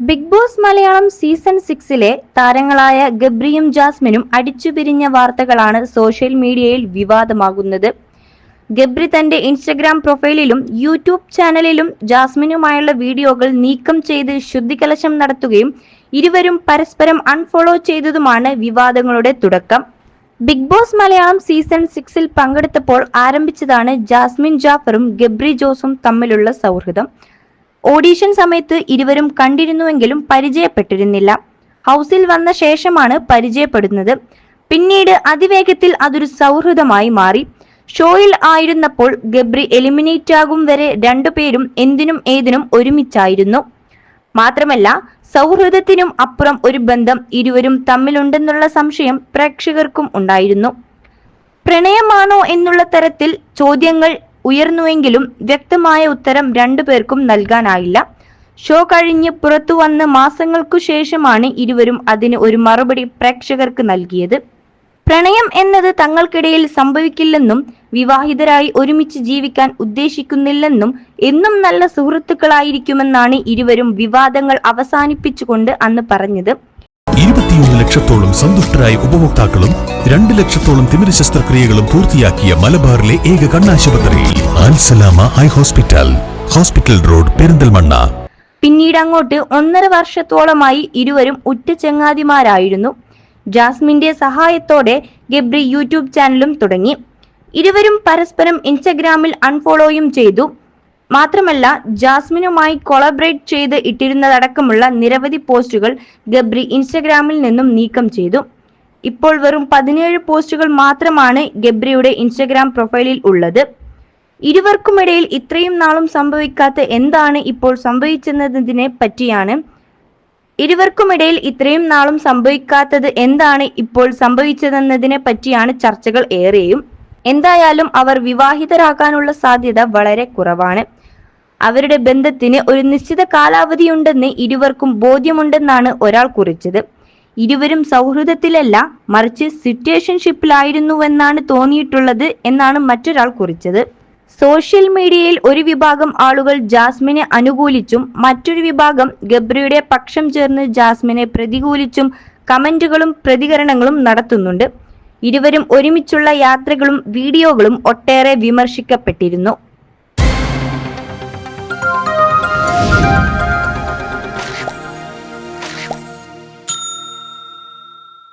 Big boss Malayalam season സിക്സിലെ താരങ്ങളായ ഗബ്രിയും ജാസ്മിനും അടിച്ചുപിരിഞ്ഞ വാർത്തകളാണ് സോഷ്യൽ മീഡിയയിൽ വിവാദമാകുന്നത്. ഗബ്രി തന്റെ ഇൻസ്റ്റഗ്രാം പ്രൊഫൈലിലും യൂട്യൂബ് ചാനലിലും ജാസ്മിനുമായുള്ള വീഡിയോകൾ നീക്കം ചെയ്ത് ശുദ്ധികലശം നടത്തുകയും ഇരുവരും പരസ്പരം അൺഫോളോ ചെയ്തതുമാണ് വിവാദങ്ങളുടെ തുടക്കം. ബിഗ് ബോസ് മലയാളം സീസൺ സിക്സിൽ പങ്കെടുത്തപ്പോൾ ആരംഭിച്ചതാണ് ജാസ്മിൻ ജാഫറും ഗബ്രി ജോസും തമ്മിലുള്ള സൗഹൃദം. ഓഡീഷൻ സമയത്ത് ഇരുവരും കണ്ടിരുന്നുവെങ്കിലും പരിചയപ്പെട്ടിരുന്നില്ല. ഹൗസിൽ വന്ന ശേഷമാണ് പരിചയപ്പെടുന്നത്. പിന്നീട് അതിവേഗത്തിൽ അതൊരു സൗഹൃദമായി മാറി. ഷോയിൽ ആയിരുന്നപ്പോൾ ഗബ്രി എലിമിനേറ്റ് ആകും വരെ രണ്ടു പേരും എന്തിനും ഏതിനും ഒരുമിച്ചായിരുന്നു. മാത്രമല്ല സൗഹൃദത്തിനും അപ്പുറം ഒരു ബന്ധം ഇരുവരും തമ്മിലുണ്ടെന്നുള്ള സംശയം പ്രേക്ഷകർക്കും ഉണ്ടായിരുന്നു. പ്രണയമാണോ എന്നുള്ള തരത്തിൽ ചോദ്യങ്ങൾ ഉയർന്നുവെങ്കിലും വ്യക്തമായ ഉത്തരം രണ്ടുപേർക്കും നൽകാനായില്ല. ഷോ കഴിഞ്ഞ് പുറത്തു വന്ന് മാസങ്ങൾക്കു ശേഷമാണ് ഇരുവരും അതിന് ഒരു മറുപടി പ്രേക്ഷകർക്ക് നൽകിയത്. പ്രണയം എന്നത് തങ്ങൾക്കിടയിൽ സംഭവിക്കില്ലെന്നും വിവാഹിതരായി ഒരുമിച്ച് ജീവിക്കാൻ ഉദ്ദേശിക്കുന്നില്ലെന്നും എന്നും നല്ല സുഹൃത്തുക്കളായിരിക്കുമെന്നാണ് ഇരുവരും വിവാദങ്ങൾ അവസാനിപ്പിച്ചുകൊണ്ട് അന്ന് പറഞ്ഞത്. ലക്ഷത്തോളം സന്തുഷ്ടരായ ഉപഭോക്താക്കളും രണ്ട് ലക്ഷത്തോളം തിമിര ശസ്ത്രക്രിയകളും പൂർത്തിയാക്കിയ മലബാറിലെ ഏക കണ്ണാശുപത്രി Alsalama eye hospital hospital road Perinthalmanna. പിന്നീട് അങ്ങോട്ട് ഒന്നര വർഷത്തോളമായി ഇരുവരും ഉറ്റ ചങ്ങാതിമാരായിരുന്നു. ജാസ്മിന്റെ സഹായത്തോടെ ഗബ്രി യൂട്യൂബ് ചാനലും തുടങ്ങി. ഇരുവരും പരസ്പരം ഇൻസ്റ്റഗ്രാമിൽ അൺഫോളോയും ചെയ്തു. മാത്രമല്ല ജാസ്മിനുമായി കൊളബറേറ്റ് ചെയ്ത് ഇട്ടിരുന്നതടക്കമുള്ള നിരവധി പോസ്റ്റുകൾ ഗബ്രി ഇൻസ്റ്റഗ്രാമിൽ നിന്നും നീക്കം ചെയ്തു. ഇപ്പോൾ വെറും പതിനേഴ് പോസ്റ്റുകൾ മാത്രമാണ് ഗബ്രിയുടെ ഇൻസ്റ്റഗ്രാം പ്രൊഫൈലിൽ ഉള്ളത്. ഇരുവർക്കുമിടയിൽ ഇത്രയും നാളും സംഭവിക്കാത്ത എന്താണ് ഇപ്പോൾ സംഭവിച്ചെന്നതിനെ പറ്റിയാണ്. ഇരുവർക്കുമിടയിൽ ഇത്രയും നാളും സംഭവിക്കാത്തത് എന്താണ് ഇപ്പോൾ സംഭവിച്ചതെന്നതിനെ പറ്റിയാണ് ചർച്ചകൾ ഏറെയും. എന്തായാലും അവർ വിവാഹിതരാകാനുള്ള സാധ്യത വളരെ കുറവാണ്. അവരുടെ ബന്ധത്തിന് ഒരു നിശ്ചിത കാലാവധിയുണ്ടെന്ന് ഇരുവർക്കും ബോധ്യമുണ്ടെന്നാണ് ഒരാൾ കുറിച്ചത്. ഇരുവരും സൗഹൃദത്തിലല്ല മറിച്ച് സിറ്റുവേഷൻഷിപ്പിലായിരുന്നുവെന്നാണ് തോന്നിയിട്ടുള്ളത് എന്നാണ് മറ്റൊരാൾ കുറിച്ചത്. സോഷ്യൽ മീഡിയയിൽ ഒരു വിഭാഗം ആളുകൾ ജാസ്മിനെ അനുകൂലിച്ചും മറ്റൊരു വിഭാഗം ഗബ്രിയുടെ പക്ഷം ചേർന്ന് ജാസ്മിനെ പ്രതികൂലിച്ചും കമന്റുകളും പ്രതികരണങ്ങളും നടത്തുന്നുണ്ട്. ഇരുവരും ഒരുമിച്ചുള്ള യാത്രകളും വീഡിയോകളും ഒട്ടേറെ വിമർശിക്കപ്പെട്ടിരുന്നു.